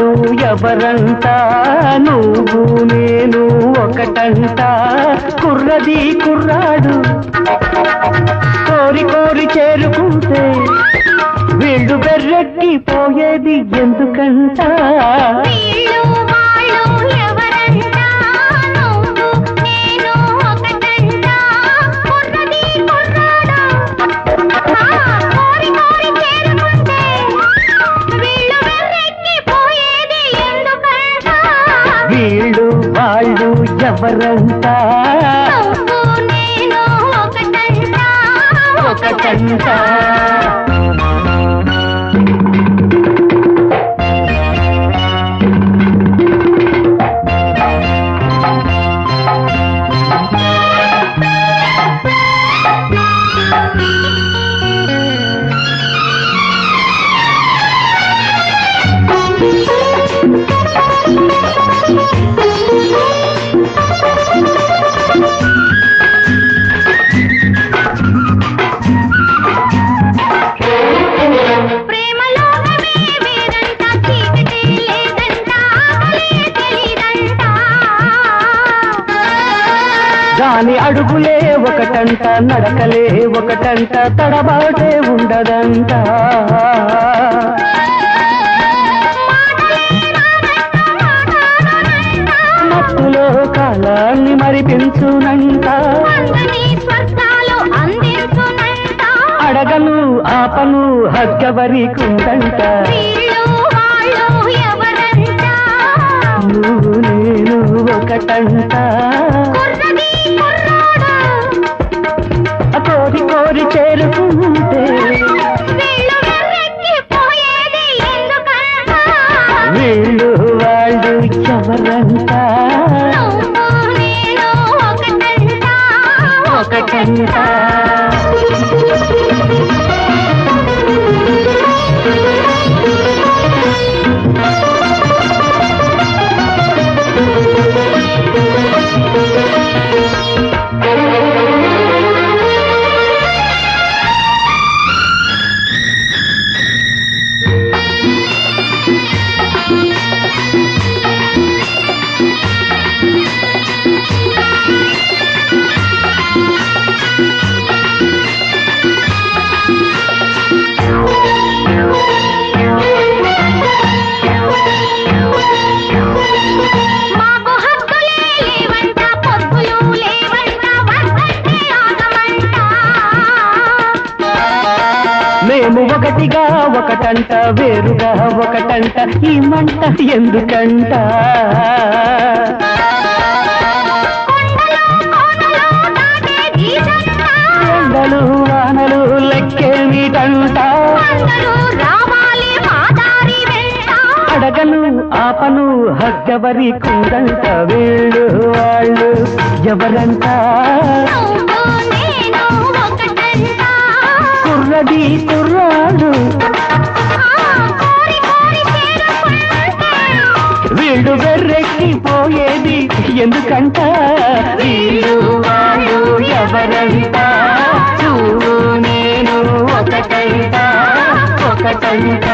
ఎవరంట? నువ్వు నేను ఒకటంట? కుర్రది కుర్రాడు. కోరి కోరి చేరుకుంటే వీళ్ళు బెర్రెక్కి పోయేది ఎందుకంట వీళ్ళు వాళ్ళు ఎవరంట నువ్వు దాని అడుగులే ఒకటంట నడకలే ఒకటంట తడబాటే ఉండదంట. మత్తులో కాలాన్ని మరిపించునంట. అడగను ఆపను హగ్గవరి వీళ్ళు ఒకటిగా ఒకటంట వేరుగా ఒకటంట ఈ మంట ఎందుకంట? ఎండలు వానలు లెక్కేమిటంట అందరూ రావాలి మా అడగను ఆపను హగ్గవరి కుందంట వీళ్ళు వాళ్ళు. ఎవరంట? వీడు వెర్రెక్కి పోయేది ఎందుకంట? వీళ్ళు ఎవరంట నేను ఒకటంట ఒకటంట.